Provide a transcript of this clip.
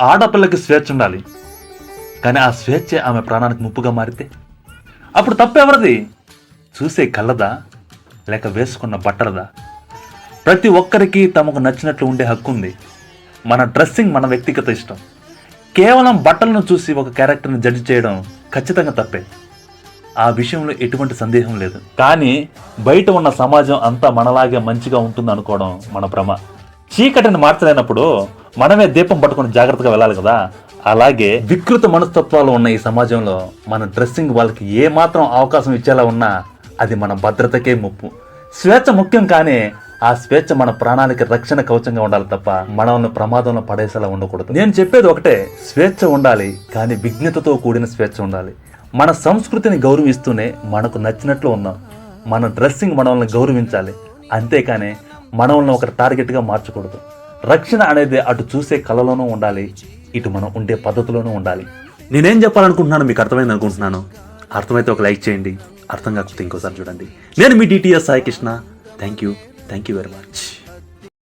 ఆడపిల్లకి స్వేచ్ఛ ఉండాలి. కానీ ఆ స్వేచ్ఛ ఆమె ప్రాణానికి ముప్పుగా మారితే? అప్పుడు తప్పెవరిది చూసే కళ్ళదా? లేక వేసుకున్న బట్టలదా? ప్రతి ఒక్కరికి తమకు నచ్చినట్లు ఉండే హక్కు ఉంది. మన డ్రెస్సింగ్ మన వ్యక్తిగత ఇష్టం. కేవలం బట్టలను చూసి ఒక క్యారెక్టర్ని జడ్జ్ చేయడం ఖచ్చితంగా తప్పే. ఆ విషయంలో ఎటువంటి సందేహం లేదు. కానీ బయట ఉన్న సమాజం అంతా మనలాగే మంచిగా ఉంటుంది అనుకోవడం మన భ్రమ. చీకటిని మార్చలేనప్పుడు మనమే దీపం పట్టుకుని జాగ్రత్తగా వెళ్ళాలి కదా? అలాగే వికృత మనస్తత్వాలు ఉన్న ఈ సమాజంలో మన డ్రెస్సింగ్ వాళ్ళకి ఏమాత్రం అవకాశం ఇచ్చేలా ఉన్నా అది మన భద్రతకే ముప్పు. స్వేచ్ఛ ముఖ్యం కానీ ఆ స్వేచ్ఛ మన ప్రాణానికి రక్షణ కవచంగా ఉండాలి తప్ప మనల్ని ప్రమాదంలో పడేసేలా ఉండకూడదు. నేను చెప్పేది ఒకటే స్వేచ్ఛ ఉండాలి కానీ విఘ్నతతో కూడిన స్వేచ్ఛ ఉండాలి. మన సంస్కృతిని గౌరవిస్తూనే మనకు నచ్చినట్లు ఉన్నాం. మన డ్రెస్సింగ్ మనల్ని గౌరవించాలి. అంతేకాని మనల్ని ఒక టార్గెట్గా మార్చకూడదు. రక్షణ అనేది అటు చూసే కళలోనూ ఉండాలి ఇటు మనం ఉండే పద్ధతిలోనూ ఉండాలి. నేనేం చెప్పాలనుకుంటున్నాను మీకు అర్థమైంది అనుకుంటున్నాను. అర్థమైతే ఒక లైక్ చేయండి. అర్థం కాకపోతే ఇంకోసారి చూడండి. నేను మీ D T S Sai Krishna. Thank you thank you very much